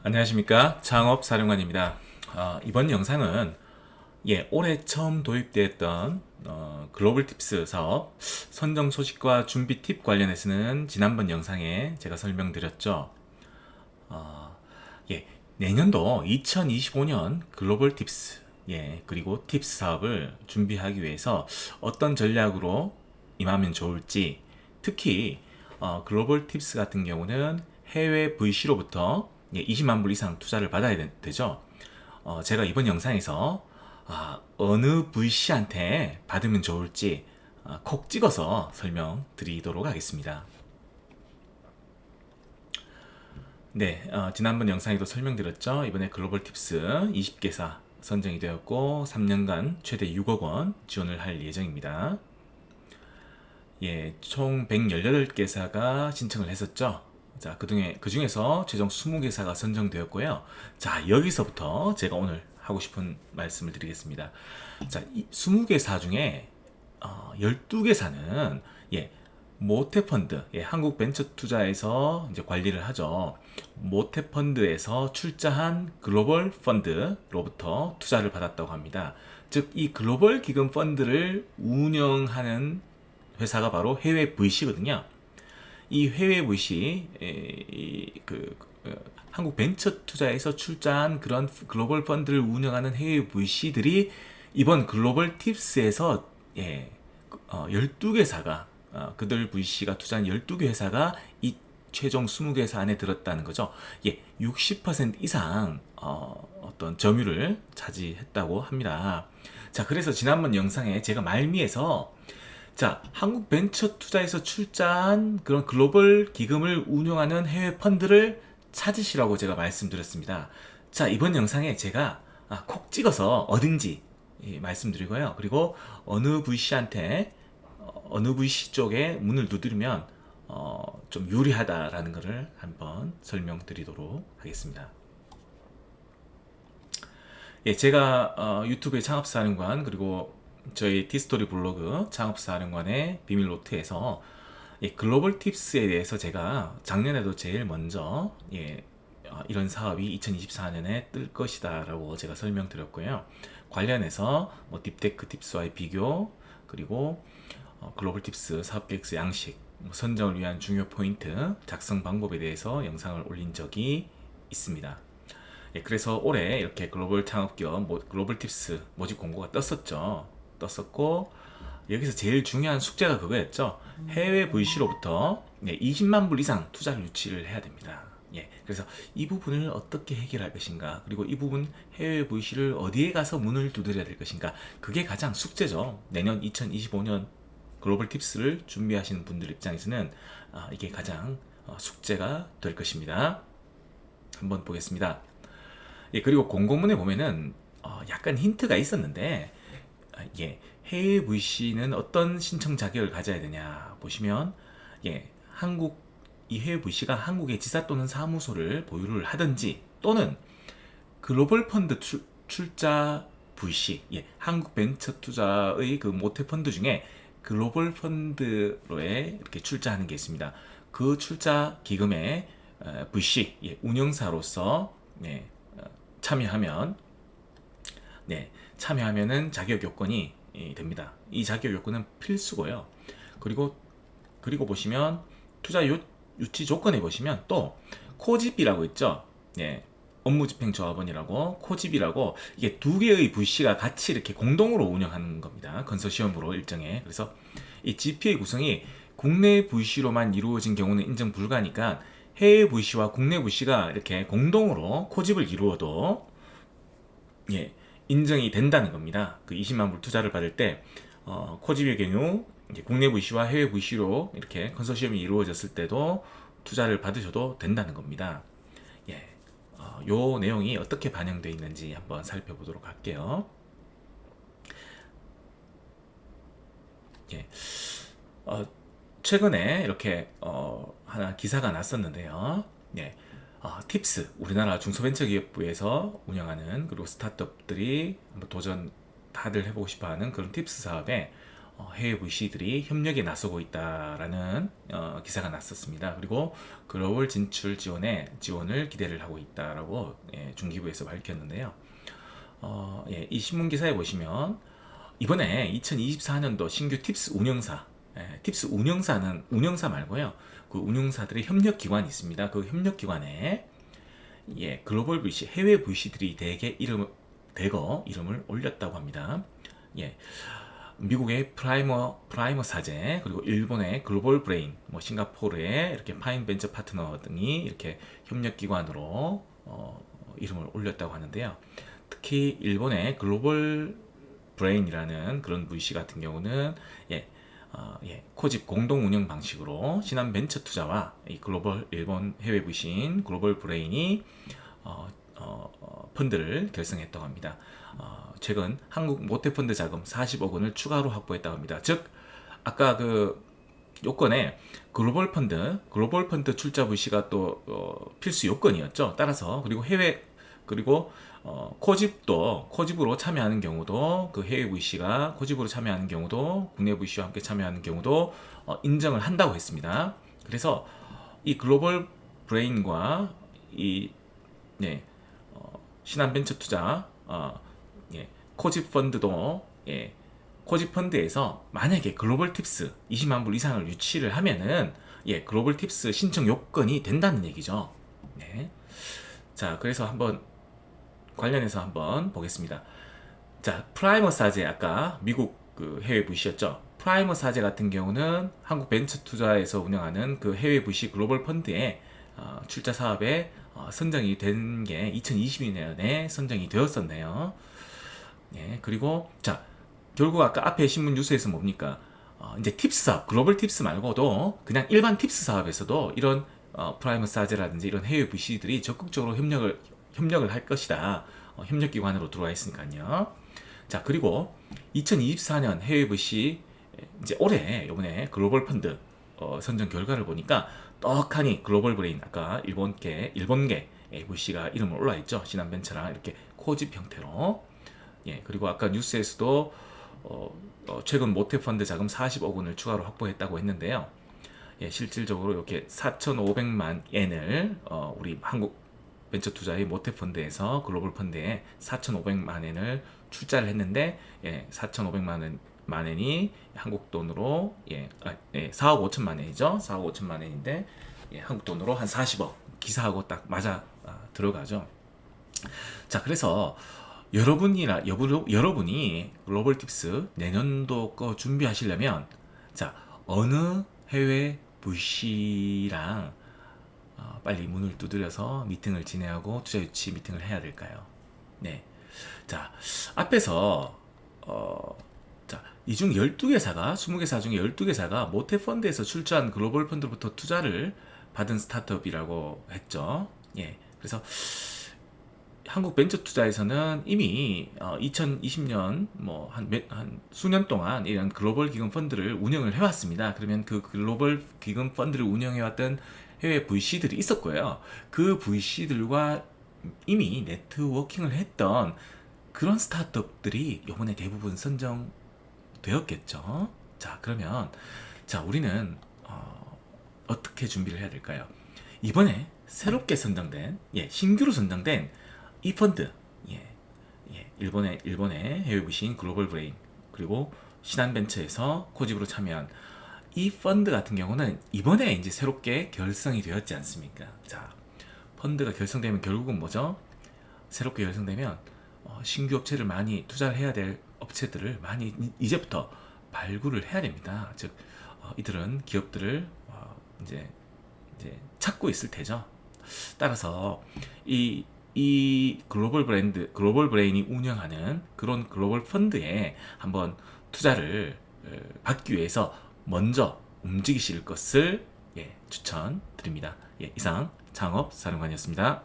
안녕하십니까 창업 사령관입니다. 어, 이번 영상은 예 올해 처음 도입되었던 어, 글로벌 팁스 사업 선정 소식과 준비 팁 관련해서는 지난번 영상에 제가 설명드렸죠. 어, 예 내년도 2025년 글로벌 팁스 예 그리고 팁스 사업을 준비하기 위해서 어떤 전략으로 임하면 좋을지 특히 어, 글로벌 팁스 같은 경우는 해외 VC로부터 20만 불 이상 투자를 받아야 되, 죠 어, 제가 이번 영상에서 아, 어느 VC한테 받으면 좋을지 아, 콕 찍어서 설명드리도록 하겠습니다. 네, 어, 지난번 영상에도 설명드렸죠. 이번에 글로벌 팁스 20개사 선정이 되었고 3년간 최대 6억 원 지원을 할 예정입니다. 예, 총 118개사가 신청을 했었죠. 자, 그 중에, 그 중에서 최종 20개사가 선정되었고요. 자, 여기서부터 제가 오늘 하고 싶은 말씀을 드리겠습니다. 자, 이 20개사 중에, 어, 12개사는, 예, 모태펀드, 예, 한국 벤처 투자에서 이제 관리를 하죠. 모태펀드에서 출자한 글로벌 펀드로부터 투자를 받았다고 합니다. 즉, 이 글로벌 기금 펀드를 운영하는 회사가 바로 해외 VC거든요. 이 해외 VC 그, 그 한국 벤처 투자에서 출자한 그런 글로벌 펀드를 운영하는 해외 VC들이 이번 글로벌 팁스에서 예, 어, 12개 사가 어, 그들 VC가 투자한 12개 회사가 이 최종 20개사 안에 들었다는 거죠. 예, 60% 이상 어, 어떤 점유를 차지했다고 합니다. 자, 그래서 지난번 영상에 제가 말미에서 자, 한국 벤처 투자에서 출자한 그런 글로벌 기금을 운영하는 해외 펀드를 찾으시라고 제가 말씀드렸습니다. 자, 이번 영상에 제가 아, 콕 찍어서 어딘지 예, 말씀드리고요. 그리고 어느 VC한테 어, 어느 VC 쪽에 문을 두드리면 어, 좀 유리하다라는 것을 한번 설명드리도록 하겠습니다. 예, 제가 어, 유튜브의 창업사령관 그리고 저희 티스토리 블로그 창업사령관의 비밀 노트에서 예, 글로벌 팁스에 대해서 제가 작년에도 제일 먼저 예, 어, 이런 사업이 2024년에 뜰 것이다 라고 제가 설명드렸고요. 관련해서 뭐 딥테크 팁스와의 비교 그리고 어, 글로벌 tip스 사업 계획서 양식 뭐 선정을 위한 중요 포인트 작성 방법에 대해서 영상을 올린 적이 있습니다. 예, 그래서 올해 이렇게 글로벌 창업 기업 뭐, 글로벌 팁스 모집 공고가 떴었죠. 떴었고 여기서 제일 중요한 숙제가 그거였죠. 해외 VC로부터 20만 불 이상 투자를 유치를 해야 됩니다. 예, 그래서 이 부분을 어떻게 해결할 것인가, 그리고 이 부분 해외 VC를 어디에 가서 문을 두드려야 될 것인가, 그게 가장 숙제죠. 내년 2025년 글로벌 팁스를 준비하시는 분들 입장에서는 아, 이게 가장 어, 숙제가 될 것입니다. 한번 보겠습니다. 예, 그리고 공고문에 보면은 어, 약간 힌트가 있었는데 예, 해외 VC는 어떤 신청 자격을 가져야 되냐 보시면 예, 한국 이 해외 VC가 한국의 지사 또는 사무소를 보유를 하든지 또는 글로벌 펀드 출, 출자 VC, 예, 한국 벤처 투자의 그 모태 펀드 중에 글로벌 펀드로에 이렇게 출자하는 게 있습니다. 그 출자 기금에 VC 예, 운영사로서 네, 참여하면 네, 참여하면은 자격 요건이 됩니다. 이 자격 요건은 필수고요. 그리고 그리고 보시면 투자 유, 유치 조건에 보시면 또 코집이라고 있죠. 예. 업무집행조합원이라고 코집이라고 이게 두 개의 VC가 같이 이렇게 공동으로 운영하는 겁니다. 건설시험으로 일정에 그래서 이 GP의 구성이 국내 VC로만 이루어진 경우는 인정 불가니까 해외 VC와 국내 VC가 이렇게 공동으로 코집을 이루어도 예 인정이 된다는 겁니다. 그 20만 불 투자를 받을 때 어, 코집의 경우 국내 VC와 해외 VC로 이렇게 컨소시엄이 이루어졌을 때도 투자를 받으셔도 된다는 겁니다. 예, 어, 요 내용이 어떻게 반영되어 있는지 한번 살펴보도록 할게요. 예, 어, 최근에 이렇게 어, 하나 기사가 났었는데요. 예, 어, 팁스 우리나라 중소벤처기업부에서 운영하는 그리고 스타트업들이 한번 도전 다들 해보고 싶어하는 그런 팁스 사업에 어, 해외 VC들이 협력에 나서고 있다라는 어, 기사가 났었습니다. 그리고 글로벌 진출 지원에 지원을 기대를 하고 있다라고 예, 중기부에서 밝혔는데요. 어, 예, 이 신문 기사에 보시면 이번에 2024년도 신규 팁스 운영사, 예, 팁스 운영사는 운영사 말고요. 그 운영사들의 협력 기관이 있습니다. 그 협력 기관에 예, 글로벌 VC, 해외 VC들이 대개 이름 대거 이름을 올렸다고 합니다. 예. 미국의 프라이머 프라이머 사제 그리고 일본의 글로벌 브레인 뭐 싱가포르의 이렇게 파인 벤처 파트너 등이 이렇게 협력 기관으로 어, 이름을 올렸다고 하는데요. 특히 일본의 글로벌 브레인이라는 그런 VC 같은 경우는 예, 어, 예, 코집 공동 운영 방식으로 신한 벤처 투자와 이 글로벌 일본 해외 VC인 글로벌 브레인이 어, 어, 어, 펀드를 결성했다고 합니다. 어, 최근 한국 모태펀드 자금 40억 원을 추가로 확보했다고 합니다. 즉 아까 그 요건에 글로벌 펀드, 글로벌 펀드 출자 VC가 또 어, 필수 요건이었죠. 따라서 그리고 해외 그리고 어, 코집도 코집으로 참여하는 경우도 그 해외 VC가 코집으로 참여하는 경우도 국내 VC와 함께 참여하는 경우도 어, 인정을 한다고 했습니다. 그래서 이 글로벌 브레인과 이 네, 어, 신한벤처 투자 어, 예, 코집 펀드도 예, 코집 펀드에서 만약에 글로벌 팁스 20만 불 이상을 유치를 하면은 예, 글로벌 팁스 신청 요건이 된다는 얘기죠. 네. 자, 그래서 한번 관련해서 한번 보겠습니다. 자, 프라이머 사제 아까 미국 그 해외 VC였죠. 프라이머 사제 같은 경우는 한국 벤처 투자에서 운영하는 그 해외 VC 글로벌 펀드에 어, 출자 사업에 어, 선정이 된 게 2022년에 선정이 되었었네요. 예, 그리고 자 결국 아까 앞에 신문 뉴스에서 뭡니까? 어, 이제 팁스 사업, 글로벌 팁스 말고도 그냥 일반 팁스 사업에서도 이런 어, 프라이머 사제라든지 이런 해외 VC들이 적극적으로 협력을 협력을 할 것이다. 어, 협력 기관으로 들어와 있으니까요. 자 그리고 2024년 해외 VC 이제 올해 이번에 글로벌 펀드 어, 선정 결과를 보니까 떡하니 글로벌 브레인 아까 일본계 일본계 VC가 이름을 올라 있죠 신한벤처랑 이렇게 코집 형태로 예 그리고 아까 뉴스에서도 어, 어, 최근 모태펀드 자금 40억 원을 추가로 확보했다고 했는데요 예 실질적으로 이렇게 4,500만 엔을 어, 우리 한국 벤처 투자의 모태 펀드에서 글로벌 펀드에 4,500만 엔을 출자를 했는데 예 4,500만 원 만엔이 한국 돈으로 예, 아, 예 4억 5천만 엔이죠. 4억 5천만 엔인데 예, 한국 돈으로 한 40억 기사하고 딱 맞아 아, 들어가죠. 자, 그래서 여러분이나 여부, 여러분이 글로벌 팁스 내년도 거 준비하시려면 자, 어느 해외 VC랑 어, 빨리 문을 두드려서 미팅을 진행하고 투자 유치 미팅을 해야 될까요? 네. 자, 앞에서 어이중 12개사가 20개사 중에 12개사가 모태 펀드에서 출자한 글로벌 펀드부터 투자를 받은 스타트업이라고 했죠. 예. 그래서 한국 벤처 투자에서는 이미 어, 2020년 뭐한 한 수년 동안 이런 글로벌 기금 펀드를 운영을 해왔습니다. 그러면 그 글로벌 기금 펀드를 운영해왔던 해외 VC들이 있었고요. 그 VC들과 이미 네트워킹을 했던 그런 스타트업들이 이번에 대부분 선정 되었겠죠. 자, 그러면 자, 우리는 어, 어떻게 준비를 해야 될까요? 이번에 새롭게 선정된 예, 신규로 선정된 이 펀드 예, 예, 일본의 일본의 해외 부신 글로벌 브레인 그리고 신한벤처에서 코집으로 참여한 이 펀드 같은 경우는 이번에 이제 새롭게 결성이 되었지 않습니까? 자, 펀드가 결성되면 결국은 뭐죠? 새롭게 결성되면 어, 신규 업체를 많이 투자를 해야 될 업체들을 많이 이제부터 발굴을 해야 됩니다. 즉 어, 이들은 기업들을 어, 이제 이제 찾고 있을 테죠. 따라서 이, 이 글로벌 브랜드, 글로벌 브레인이 운영하는 그런 글로벌 펀드에 한번 투자를 어, 받기 위해서 먼저 움직이실 것을 예, 추천드립니다. 예, 이상 창업 사령관이었습니다.